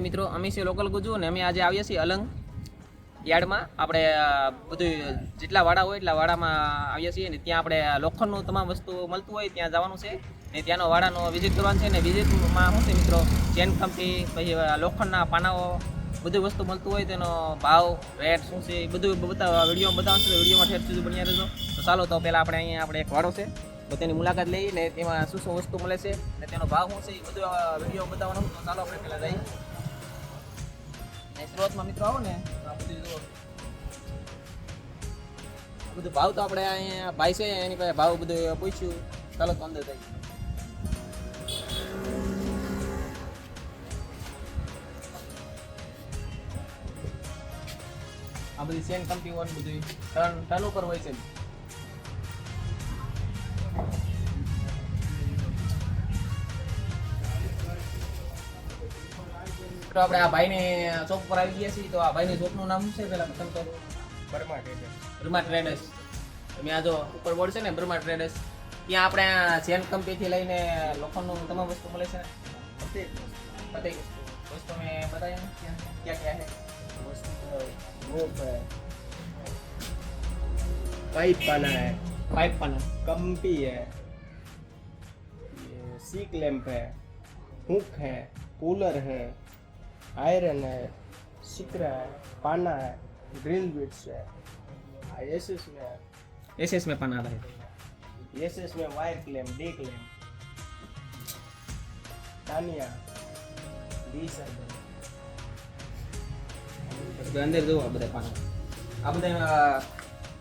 મિત્રો, અમે છે લોકલ ગુજુ અને અમે આજે આવીએ છીએ અલંગ યાર્ડમાં. આપણે બધું જેટલા વાડા હોય એટલા વાડામાં આવીએ છીએ અને ત્યાં આપણે લોખંડનું તમામ વસ્તુ મળતું હોય ત્યાં જવાનું છે. ને ત્યાંનો વાડાનો વિઝિટ કરવાનું છે ને વિઝિટમાં શું છે મિત્રો? ચેન કંપની પછી લોખંડના પાનાઓ, બધું વસ્તુ મળતું હોય તેનો ભાવ રેટ શું છે બધું બતાવવા વીડિયો બતાવવાનું છે. વિડીયોમાં ઠેર સુધી બન્યા રહેજો. તો ચાલો, તો પહેલાં આપણે અહીંયા આપણે એક વાડો છે. તો તેની મુલાકાત લઈ ને તેમાં શું શું વસ્તુ મળે છે ને તેનો ભાવ શું છે બધું વીડિયો બતાવવાનો. તો ચાલો, આપણે પહેલાં જઈએ. ને શરૂઆતમાં મિત્રો આવો ને. બધું ભાવ તો આપણે અહીંયા ભાઈ છે, એની પાસે ભાવ બધું પૂછ્યું. ચાલો તો અંદર થઈ આ બધી સેન કંપની વાળું બધું ટર્ન ટર્ન ઉપર હોય છે. તો આપણે આ ભાઈની શોપ પર આવી ગયા છીએ તો આ ભાઈની શોપનું નામ શું છે પેલા પસંદ કરો બર્મા ટેડર બ્રહ્મા ટ્રેડર્સ તમે આ જો ઉપર બોર્ડ છે ને બ્રહ્મા ટ્રેડર્સ ત્યાં આપણે આ ચેન કંપનીથી લઈને લોખંડનું તમામ વસ્તુ મળે છે प्रत्येक બધી વસ્તુ મેં બતાવી ને ક્યાં ક્યાં ક્યાં है वस्तु रोप है पाइप पाना है પાઇપ પણ कंपी है ये सी क्लैंप है हुक है कूलर है आयरन है सिकरा है पाना है ड्रिल बिट्स है एस एस में है एस एस में पण आला है एस एस में wire clamp day clamp Tania D circle અંદર જુઓ આ બધા પાના આ બધા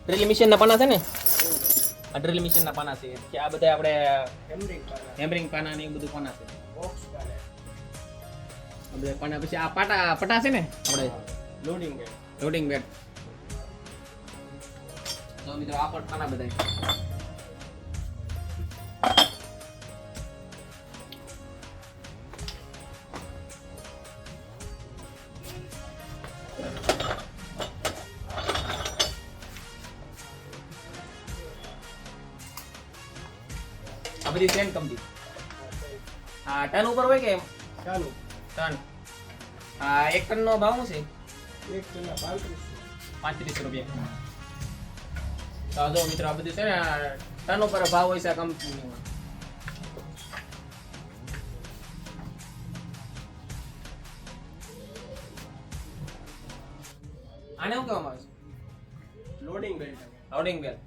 ડ્રિલ મશીનના પાના છે ને આ ડ્રિલ મશીનના પાના છે કે આ બધા આપણે हेमरिंग पाना હેમરિંગ પાના ને એ બધું પાના છે बॉक्स બ્લેક પણ પછી આ પાટા પટા છે ને આપણે લોડિંગ બેટ લોડિંગ બેટ તો મિત્રો આ પર ખાના બધા આ બધી ટ્રેન કંપની આ ટન ઉપર હોય કે એમ ચાલુ ત્રણ આ એક ટનનો ભાવ શું છે? એક ટનના પાંત્રીસ. પાંત્રીસ રૂપિયા. તો જો મિત્રો આ બધું છે ને ટન ઉપર ભાવ હોય છે આ કંપનીમાં આને શું કહેવામાં આવે છે? લોડિંગ બેલ લોડિંગ બેલ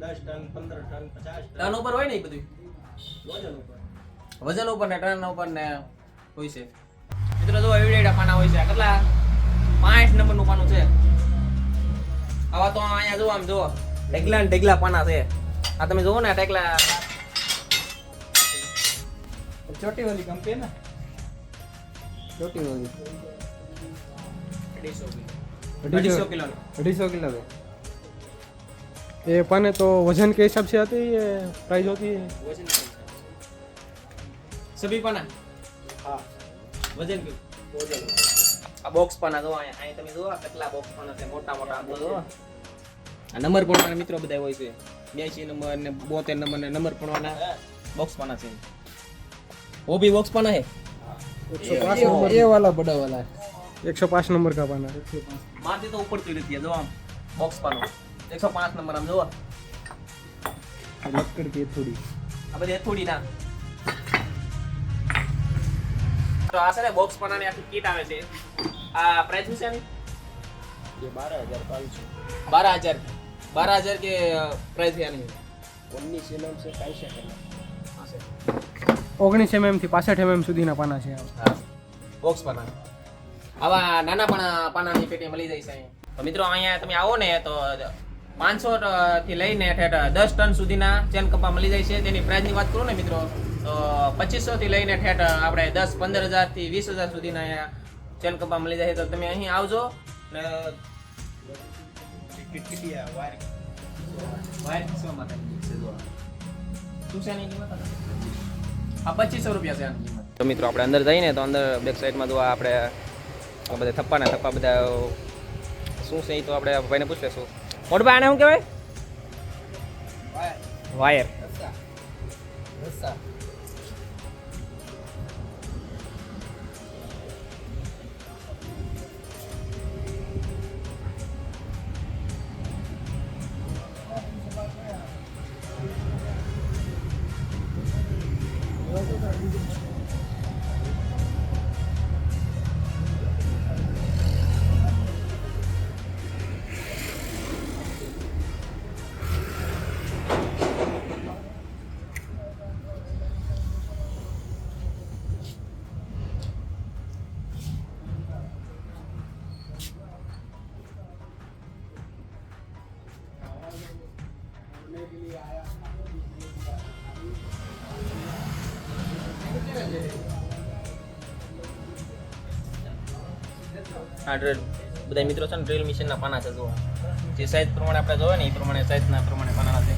દસ ટન પંદર ટન પચાસ ટન. ઉપર હોય ને એ બધું વજન ઉપર. વજન ઉપર ને ટન ઉપર ને હોય છે મિત્રો જો એવડેડા પાના હોય છે કેટલા પાંચ નંબરનું પાનું છે આવા તો અહીંયા જો આમ જો ઢેગલા ને ઢેગલા પાના છે આ તમે જુઓ ને ઢેગલા छोटी वाली कंपनी है ना छोटी होगी અઢીસો કિલો अढ़ी અઢીસો सौ કિલો अढ़ी सौ किलो के ये पाने तो वजन के हिसाब से आती है ये प्राइस होती है વજન સભી પાના? હા. વજન કેવું વજન. આ બોક્સ પાના જો અહીંયા અહીં તમે જો આ કેટલા બોક્સ પણ છે મોટા મોટા. આમ જો. આ નંબર પણ મિત્રો બધાય હોય છે. 82 નંબર ને 72 નંબર ને નંબર પણ બોક્સ પાના છે. ઓ બોક્સ પાના હે નંબર વાલા બડા વાલા 105 નંબર કા પાના. 105 માથે તો ઉપર ચડી ગયા જો આમ બોક્સ પાનો. 105 નંબર આમ જો થોડી આ બધી થોડી ના. તો આ છે ને બોક્સ પનાની આખી કીટ આવે છે. આ પ્રાઇસ શું છે આની જે બાર હજાર છે. બાર હજાર બાર હજાર કે પ્રાઇસ છે આની ઓગણીસ એમએમ છે કાંઈ છે ઓગણીસ એમએમથી પાસઠ એમએમ સુધીના પાના છે હા. બોક્સ પાના આવા નાના પણ પાનાની પેટી મળી જાય છે તો મિત્રો અહીંયા તમે આવો ને તો પાંચસો થી લઈને દસ ટન સુધીના ચેન કપા મળી જાય છે. તેની પ્રાઇસની વાત કરું ને મિત્રો? તો પચીસોથી લઈને ઠેઠ આપણે દસ પંદર હજારથી વીસ હજાર સુધીના અહીંયા ચેન ચેનકપા મળી જાય તો તમે અહીં આવજો ને આ પચીસો રૂપિયા છે આની કિંમત તો મિત્રો આપણે અંદર જઈને તો અંદર બેક સાઈડમાં જો આપણે બધા થપ્પાના થપ્પા બધા શું છે એ તો આપણે ભાઈને પૂછીએ શું? મોટભાઈ શું કહેવાય? વાયર. આ ડ્રિલ બધા મિત્રો છે ને ડ્રિલ મશીનના પાના છે, જુઓ. જે સાઈઝ પ્રમાણે આપણે જોવે ને એ પ્રમાણે સાઈઝના પ્રમાણે પાના છે.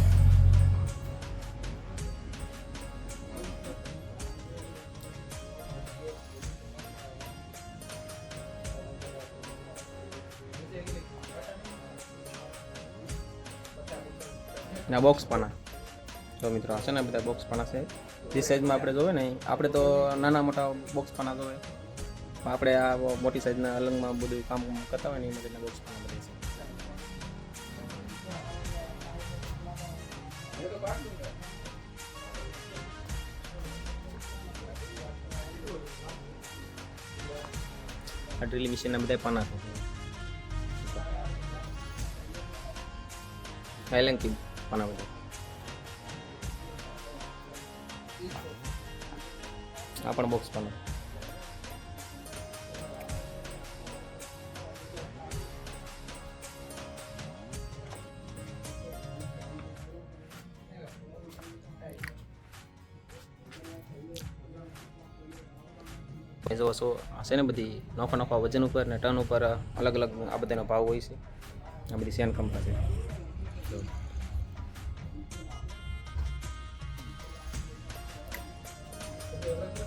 ના બોક્સ પાના. જો મિત્રો, આ છે ને બધા બોક્સ પાના છે. જે સાઈઝમાં આપણે જોવે ને, આપણે તો નાના મોટા બોક્સ પાના જોવે. પણ આપણે આ મોટી સાઈઝના અલંગમાં બધું કામ કરતા હોય ને, એ માટેના બોક્સ પાના બધા છે. આ ડ્રિલ મશીનના બધા પાના છે. એલંકી પાના બધા આ પણ બોક્સ પણ એ જો સો હશે ને બધી નોખા નોખા વજન ઉપર ને ટન ઉપર અલગ અલગ આ બધાનો ભાવ હોય છે. આ બધી સેન કંપની છે. importante